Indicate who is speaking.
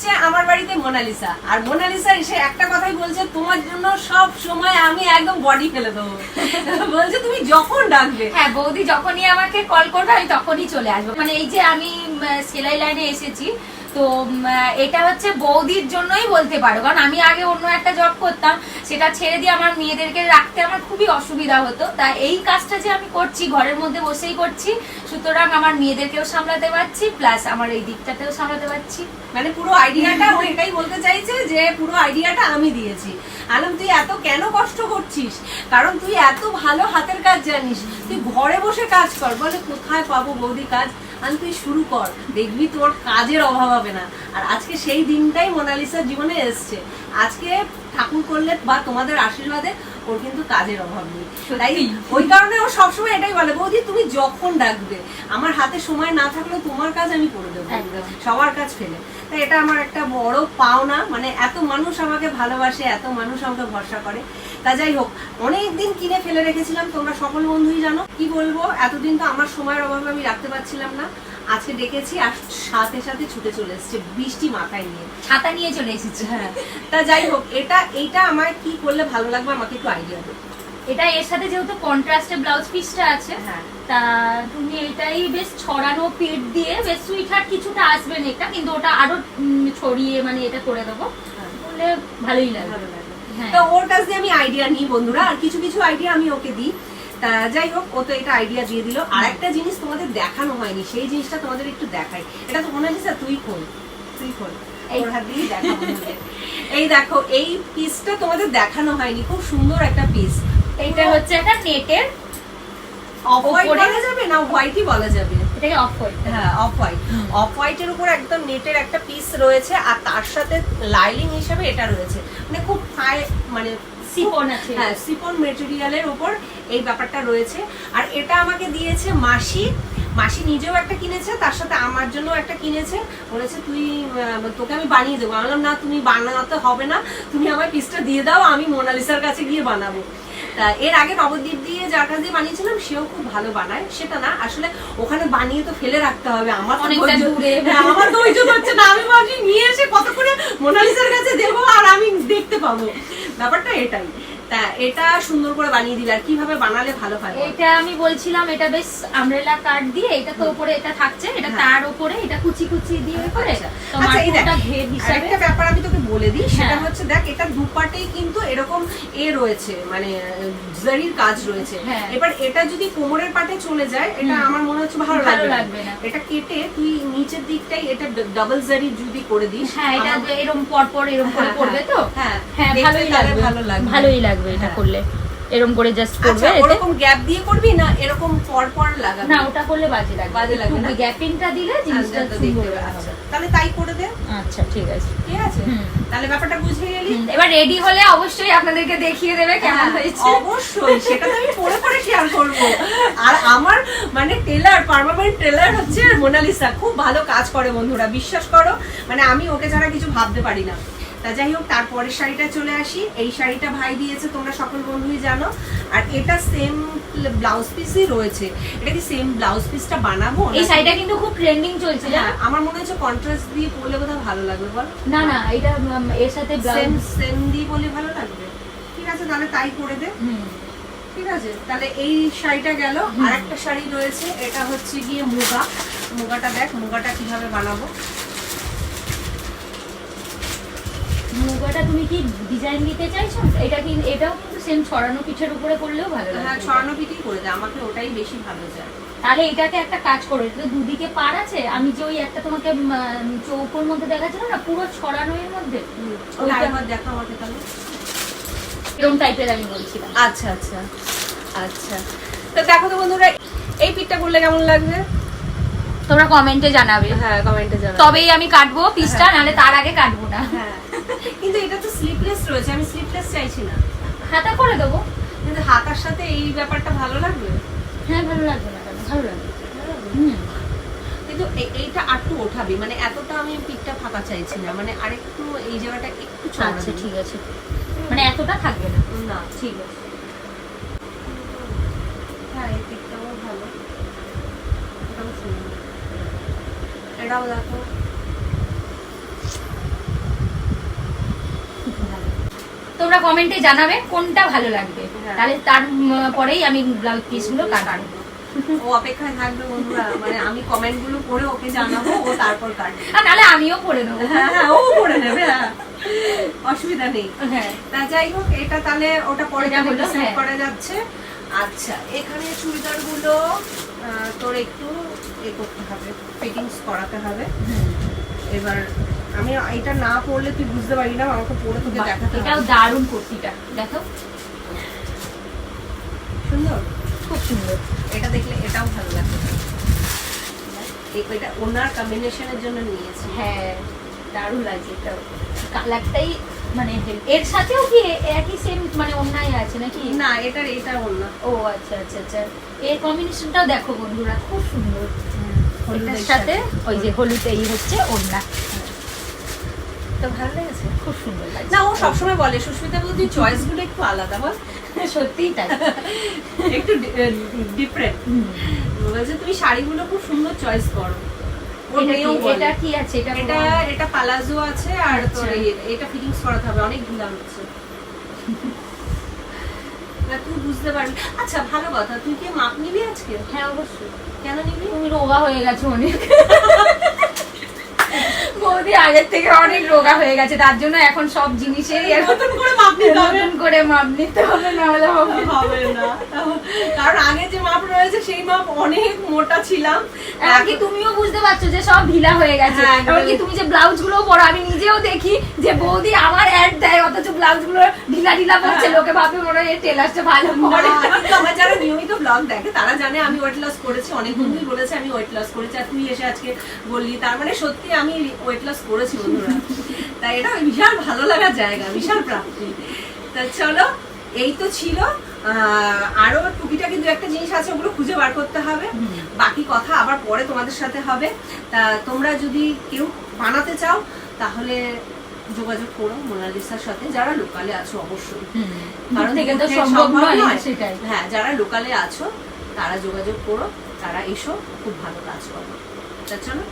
Speaker 1: এসছে আমার বাড়িতে মোনালিসা। আর মোনালিসা এসে একটা কথাই বলছে, তোমার জন্য সব সময় আমি একদম বডি ফেলে দেবো। বলছে, তুমি যখন ডাকবে।
Speaker 2: হ্যাঁ বৌদি যখনই আমাকে কল করবে, আমি তখনই চলে আসব। মানে এই যে আমি সেলাই লাইনে এসেছি তো এটা হচ্ছে বৌদির জন্যই বলতে পারো। কারণ আমি আগে অন্য একটা জব করতাম, সেটা ছেড়ে দিয়ে আমার মেয়েদেরকে রাখতে আমার খুবই অসুবিধা হতো। তা এই কাজটা যে আমি করছি, ঘরের মধ্যে বসেই করছি, সুতরাং আমার মেয়েদেরকেও সামলাতে পারছি প্লাস আমার এই দিকটাতেও সামলাতে পারছি।
Speaker 1: মানে পুরো আইডিয়াটা ও এটাই বলতে চাইছে যে, পুরো আইডিয়াটা আমি দিয়েছি। আলম, তুই এত কেন কষ্ট করছিস? কারণ তুই এত ভালো হাতের কাজ জানিস। তুই ঘরে বসে কাজ কর। বলে, কোথায় পাবো বৌদি কাজ? আমি তুই শুরু কর। দেখবি তোর কাজের অভাব হবে না। আর আজকে সেই দিনটাই মোনালিসার জীবনে এসছে। আজকে ঠাকুর করলে বা তোমাদের আশীর্বাদে ওর কিন্তু কাজের অভাব নেই। তাই ওই কারণে ও সবসময় এটাই বলে বৌদি তুমি যখন ডাকবে আমার হাতে সময় না থাকলেও তোমার কাজ আমি করে দেবো। সবার কাজ ফেলে। তাই এটা আমার একটা বড় পাওনা মানে এত মানুষ আমাকে ভালোবাসে এত মানুষ আমাকে ভরসা করে। তা যাই হোক অনেক দিন কিনে ফেলে রেখেছিলাম তোমরা সকল বন্ধুই জানো। কি বলব এতদিন তো আমার সময়ের অভাবে আমি রাখতে পারছিলাম না। আজকে ডেকেছি আর সাথে সাথে ছুটে চলে এসছে বৃষ্টি মাথায় নিয়ে।
Speaker 2: ছাতা নিয়ে চলে এসেছে।
Speaker 1: হ্যাঁ তা যাই হোক এটা এইটা আমার কি করলে ভালো লাগবে আমাকে একটু আইডিয়া দেবে।
Speaker 2: এটা এর সাথে যেহেতু কন্ট্রাস্টে ব্লাউজ পিসটা আছে
Speaker 1: হ্যাঁ।
Speaker 2: তা তুমি এটাই বেশ ছড়ানো পেট দিয়ে বেশ সুইট কিছুটা আসবে না এটা কিন্তু ওটা আরও ছড়িয়ে মানে এটা করে দেবো।
Speaker 1: হ্যাঁ,
Speaker 2: বললে ভালোই লাগবে।
Speaker 1: ভালো লাগবে।
Speaker 2: হ্যাঁ।
Speaker 1: তো ওর কাছ দিয়ে আমি আইডিয়া নিই বন্ধুরা আর কিছু কিছু আইডিয়া আমি ওকে দিই। তা যাই হোক ও তো এটা আইডিয়া দিয়ে দিল। আর একটা জিনিস তোমাদের দেখানো হয়নি সেই জিনিসটা তোমাদের একটু দেখাই। এটা তো মনে হচ্ছে তুই খোল তুই খোল।
Speaker 2: এই-
Speaker 1: দেখা এই পিসটা তোমাদের দেখানো হয়নি খুব সুন্দর একটা পিস
Speaker 2: এটা হচ্ছে একটা নেটের
Speaker 1: অফ হোয়াইট বলা যাবে না হোয়াইটই বলা যাবে?
Speaker 2: এটাকে অফ করে
Speaker 1: হ্যাঁ অফ হোয়াইট। অফ হোয়াইটের উপর একদম নেটের একটা পিস রয়েছে আর তার সাথে লাইলিং হিসেবে এটা রয়েছে। মানে খুব হাই মানে
Speaker 2: সিফন আছে।
Speaker 1: হ্যাঁ সিপন মেটেরিয়ালের উপর এই ব্যাপারটা রয়েছে। আর এটা আমাকে দিয়েছে মাসি। মাসি নিজেও একটা কিনেছে, তার সাথে আমার জন্য একটা কিনেছে। বলেছে, তুই তোকে আমি বানিয়ে দেবো। আমি বললাম, না, তুমি বানাতে হবে না। তুমি আমার পিসটা দিয়ে দাও, আমি মোনালিসার কাছে গিয়ে বানাবো। তা এর আগে নবদ্বীপ দিয়ে যার কাজ দিয়ে বানিয়েছিলাম সেও খুব ভালো বানায়। সেটা না আসলে ওখানে বানিয়ে তো ফেলে রাখতে হবে। আমার তো
Speaker 2: অনেকটা দূরে।
Speaker 1: আমার আমার ওই হচ্ছে না। আমি ভাবছি নিয়ে এসে কত করে মোনালিসার কাছে দেবো আর আমি দেখতে পাবো। ব্যাপারটা এটাই। তা এটা সুন্দর করে বানিয়ে দিলে আর কীভাবে বানালে ভালো হয়
Speaker 2: এটা আমি বলছিলাম এটা বেশ আমব্রেলা কাট দিয়ে এটা তো উপরে এটা থাকছে এটা
Speaker 1: হ্যাঁ।
Speaker 2: তার উপরে এটা কুচি কুচি দিয়ে করে
Speaker 1: আচ্ছা। আচ্ছা, এই দেখ,
Speaker 2: ঘের হিসাবে
Speaker 1: আরেকটা ব্যাপার আমি তোকে বলে দিই সেটা
Speaker 2: হ্যাঁ।
Speaker 1: হচ্ছে দেখ এটা দুপাটেই কিন্তু এরকম এ রয়েছে মানে জারির কাজ রয়েছে
Speaker 2: হ্যাঁ।
Speaker 1: এবার এটা যদি কোমরের পাটে চলে যায় এটা আমার মনে হচ্ছে ভালো লাগবে
Speaker 2: না।
Speaker 1: এটা কেটে তুই নিচের দিকটাই এটা ডাবল জারি যদি করে দিস
Speaker 2: হ্যাঁ এটা এরকম পর পর এরকম করে করবে তো
Speaker 1: হ্যাঁ
Speaker 2: হ্যাঁ ভালোই লাগবে
Speaker 1: ভালো লাগবে
Speaker 2: ভালোই লাগবে এটা
Speaker 1: হ্যাঁ।
Speaker 2: করলে। এরকম করে জাস্ট করবে
Speaker 1: আচ্ছা
Speaker 2: এতে।
Speaker 1: ওরকম গ্যাপ দিয়ে করবি না এরকম পর পর লাগাবি?
Speaker 2: না ওটা করলে বাজে লাগবে।
Speaker 1: বাজে লাগবে না?
Speaker 2: গ্যাপিংটা দিলে জিনিসটা
Speaker 1: আচ্ছা,
Speaker 2: সুন্দর
Speaker 1: দেখতে
Speaker 2: হবে।
Speaker 1: তাহলে তাই করে দে।
Speaker 2: আচ্ছা ঠিক আছে।
Speaker 1: ঠিক আছে? তাহলে ব্যাপারটা বুঝে গেলি?
Speaker 2: এবার রেডি হলে অবশ্যই আপনাদেরকে দেখিয়ে দেবে কেমন
Speaker 1: হ্যাঁ,
Speaker 2: হয়েছে।
Speaker 1: অবশ্যই। সেটা তো আমি পরে পরে শেয়ার করব। আর আমার মানে টেলার পার্মানেন্ট টেলার হচ্ছে মোনালিসা খুব ভালো কাজ করে বন্ধুরা বিশ্বাস করো। মানে আমি ওকে ছাড়া কিছু ভাবতে পারি না। তা যাই হোক তারপরের শাড়িটা চলে আসি। এই শাড়িটা ভাই দিয়েছে তোমরা সকল বন্ধুই জানো। আর এটা সেম ব্লাউজ পিসই রয়েছে। এটা কি সেম ব্লাউজ পিসটা বানাবো
Speaker 2: এই শাড়িটা কিন্তু খুব ট্রেন্ডিং চলছে
Speaker 1: হ্যাঁ,
Speaker 2: জানো?
Speaker 1: আমার মনে হচ্ছে কন্ট্রাস্ট দিয়ে পরলে বোধহয় ভালো লাগবে বল।
Speaker 2: না না এটা এর সাথে
Speaker 1: সেম সেম দিয়ে বলে ভালো লাগবে। ঠিক আছে তাহলে তাই করে দে। ঠিক আছে তাহলে এই শাড়িটা গেল। আর একটা শাড়ি রয়েছে এটা হচ্ছে গিয়ে মুগা। মুগাটা দেখ মুগাটা কীভাবে বানাবো।
Speaker 2: মুগাটা তুমি কি ডিজাইন দিতে চাইছো? এটা কি এটাও কিন্তু সেম ছড়ানো পিঠের উপরে করলেও ভালো
Speaker 1: হ্যাঁ ছড়ানো পিঠি করে আমাকে ওটাই বেশি ভালো যায়।
Speaker 2: তাহলে এটাকে একটা কাজ করো এটা দুদিকে পার আছে আমি যে ওই একটা তোমাকে চৌকোর মধ্যে দেখাচ্ছিল না পুরো ছড়ানো এর মধ্যে
Speaker 1: দেখা আমাকে তাহলে।
Speaker 2: এরকম টাইপের আমি বলছিলাম।
Speaker 1: আচ্ছা আচ্ছা আচ্ছা। তো দেখো তো বন্ধুরা এই পিঠটা করলে কেমন লাগবে?
Speaker 2: তোমরা কমেন্টে জানাবে।
Speaker 1: হ্যাঁ কমেন্টে জানাও
Speaker 2: তবেই আমি কাটবো পিসটা
Speaker 1: হ্যাঁ।
Speaker 2: নাহলে তার আগে কাটবো না।
Speaker 1: হ্যাঁ। কিন্তু এটা তো স্লিপলেস রয়েছে আমি স্লিপলেস চাইছি না।
Speaker 2: হাতা করে দেবো।
Speaker 1: কিন্তু হাতার সাথে এই ব্যাপারটা ভালো লাগবে?
Speaker 2: হ্যাঁ ভালো লাগবে না ভালো লাগবে।
Speaker 1: কিন্তু এইটা আরটু ওঠাবি মানে এতটা আমি পিঠটা ফাঁকা চাইছি না মানে আরেকটু এই জায়গাটা একটু
Speaker 2: আচ্ছা ঠিক আছে। মানে এতটা থাকবে না।
Speaker 1: না
Speaker 2: ঠিক আছে।
Speaker 1: হ্যাঁ এই পিঠটাও ভালো। এটাও সুন্দর। এটাও দেখো।
Speaker 2: তোমরা কমেন্টে জানাবে কোনটা ভালো লাগবে।
Speaker 1: হ্যাঁ।
Speaker 2: তাহলে তার পরেই আমি ব্লাউজ পিসগুলো কাটবো।
Speaker 1: ও অপেক্ষায় থাকবে বন্ধুরা মানে আমি কমেন্টগুলো পড়ে ওকে জানাব ও তারপর কাটবে।
Speaker 2: আর নাহলে আমিও নেব।
Speaker 1: হ্যাঁ হ্যাঁ ও নেবে হ্যাঁ। অসুবিধা নেই।
Speaker 2: হ্যাঁ।
Speaker 1: তা যাই হোক এটা তাহলে ওটা পরে সেট
Speaker 2: হ্যাঁ।
Speaker 1: করা যাচ্ছে। আচ্ছা এখানে চুড়িদারগুলো তোর একটু এ করতে হবে ফিটিংস করাতে হবে। এবার আমি এটা না পড়লে তুই বুঝতে পারি না আমাকে পরে তোকে দেখাতে
Speaker 2: এটাও দারুণ কুর্তিটা দেখো।
Speaker 1: সুন্দর?
Speaker 2: খুব সুন্দর।
Speaker 1: এটা দেখলে এটাও ভালো লাগবে। এটা ওনার কম্বিনেশনের জন্য নিয়েছি।
Speaker 2: হ্যাঁ দারুণ লাগছে এটাও। কালারটাই মানে এর সাথেও কি একই সেম মানে অন্যায় আছে নাকি?
Speaker 1: না এটার এটা ওনা।
Speaker 2: ও আচ্ছা আচ্ছা আচ্ছা। এর কম্বিনেশনটাও দেখো বন্ধুরা খুব সুন্দর। এটার
Speaker 1: হলুদের
Speaker 2: সাথে ওই যে হলুদ এই হচ্ছে ওড়না।
Speaker 1: তো ভালো লেগেছে
Speaker 2: খুব সুন্দর লাগছে।
Speaker 1: না ও সবসময় বলে সুস্মিতা বৌদি চয়েসগুলো একটু আলাদা বল।
Speaker 2: সত্যিই তাই।
Speaker 1: একটু ডিফারেন্ট বলছে তুমি শাড়িগুলো খুব সুন্দর চয়েস করো।
Speaker 2: এটা কি-
Speaker 1: বলে।
Speaker 2: এটা কি আছে? এটা
Speaker 1: এটা এটা পালাজো আছে আর
Speaker 2: আচ্ছা।
Speaker 1: তোর এটা ফিটিংস করাতে হবে অনেক হচ্ছে তুই বুঝতে পারবি। আচ্ছা ভালো কথা তুই কি মাপ নিবি আজকে?
Speaker 2: হ্যাঁ অবশ্যই।
Speaker 1: কেন নিবি?
Speaker 2: তুমি রোগা হয়ে গেছো অনেক। বৌদি আগের থেকে অনেক রোগা হয়ে গেছে তার জন্য এখন সব জিনিসেরই
Speaker 1: নতুন করে মাপ নিতে হবে
Speaker 2: নতুন করে মাপ নিতে হবে না হলে হবে না।
Speaker 1: কারণ আগে যে মাপ রয়েছে সেই মাপ অনেক মোটা ছিলাম
Speaker 2: এমনকি তুমিও বুঝতে পারছ যে সব ঢিলা হয়ে গেছে
Speaker 1: হ্যাঁ।
Speaker 2: এমনকি তুমি যে ব্লাউজগুলো পরো আমি নিজেও দেখি যে বৌদি আমার অ্যাড দেয় অথচ ব্লাউজগুলো ঢিলা ঢিলা পড়ছে
Speaker 1: হ্যাঁ।
Speaker 2: লোকে ভাবে মনে হয় টেলার্সটা ভালো
Speaker 1: আমার যারা নিয়মিত ব্লগ দেখে তারা জানে আমি ওয়েট লস করেছি অনেক বন্ধুই বলেছে আমি ওয়েট লস করেছি আর তুই এসে আজকে বললি তার মানে সত্যি আমি ওয়েট লস করেছি বন্ধুরা। তাই এটা বিশাল ভালো লাগার জায়গা বিশাল প্রাপ্তি। তা চলো এই তো ছিল। আরও টুকিটাকি দু একটা জিনিস আছে ওগুলো খুঁজে বার করতে হবে। বাকি কথা আবার পরে তোমাদের সাথে হবে। তা তোমরা যদি কেউ বানাতে চাও তাহলে যোগাযোগ করো মোনালিসার সাথে। যারা লোকালে আছো অবশ্যই।
Speaker 2: কারণ তো সম্ভব
Speaker 1: নয়।
Speaker 2: সেটাই।
Speaker 1: হ্যাঁ যারা লোকালে আছো তারা যোগাযোগ করো। তারা এসো খুব ভালো কাজ করো। তা চলো